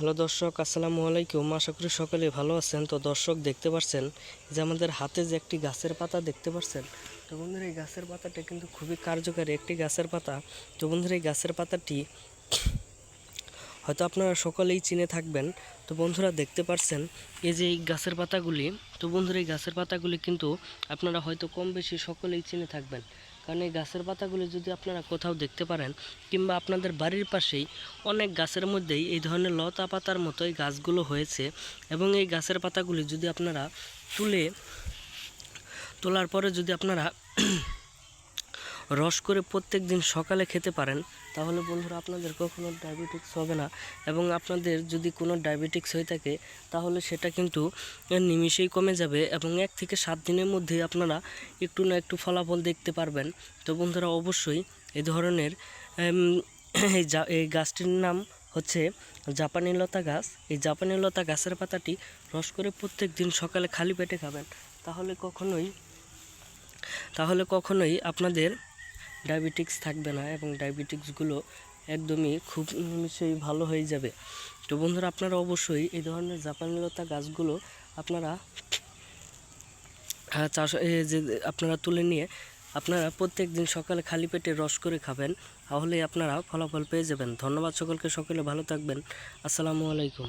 Hello দর্শক, আসসালামু আলাইকুম। আশা করি সকলে ভালো আছেন। তো দর্শক, দেখতে পাচ্ছেন যে আমাদের হাতে যে একটি গাছের পাতা দেখতে পাচ্ছেন তো বন্ধুরা, এই গাছের পাতাটা কিন্তু খুবই কার্যকারী একটি গাছের পাতা। তো বন্ধুরা, এই গাছের পাতাটি হয়তো আপনারা সকলেই চিনে থাকবেন। তো বন্ধুরা, দেখতে পাচ্ছেন এই যে এই গাছের পাতাগুলি। তো বন্ধুরা, এই গাছের পাতাগুলি কিন্তু আপনারা হয়তো কম বেশি সকলেই চিনে থাকবেন। কারণ এই গাছের পাতাগুলি যদি আপনারা কোথাও দেখতে পারেন কিংবা আপনাদের বাড়ির পাশেই অনেক গাছের মধ্যেই এই ধরনের লতা পাতার মতো এই গাছগুলো হয়েছে এবং এই গাছের পাতাগুলি যদি আপনারা তুলে তোলার পরে যদি আপনারা রস করে প্রত্যেক দিন সকালে খেতে পারেন, তাহলে বন্ধুরা আপনাদের কখনো ডায়াবেটিক্স হবে না। এবং আপনাদের যদি কোনো ডায়াবেটিক্স হয়ে থাকে, তাহলে সেটা কিন্তু নিমিষেই কমে যাবে এবং এক থেকে সাত দিনের মধ্যে আপনারা একটু না একটু ফলাফল দেখতে পারবেন। তো বন্ধুরা অবশ্যই এই ধরনের এই এই গাছটির নাম হচ্ছে জাপানি লতা গাছ। এই জাপানি লতা গাছের পাতাটি রস করে প্রত্যেক দিন সকালে খালি পেটে খাবেন। তাহলে কখনোই তাহলে কখনোই আপনাদের ডায়াবেটিক্স থাকবে না এবং ডায়াবেটিক্সগুলো একদমই খুব নিমিষেই ভালো হয়ে যাবে। তো বন্ধুরা, আপনারা অবশ্যই এই ধরনের জাপানি লতা গাছগুলো আপনারা চাষ যে, আপনারা তুলে নিয়ে আপনারা প্রত্যেক দিন সকালে খালি পেটে রস করে খাবেন, তাহলেই আপনারা ফলাফল পেয়ে যাবেন। ধন্যবাদ সকলকে, সকলে ভালো থাকবেন। আসসালামু আলাইকুম।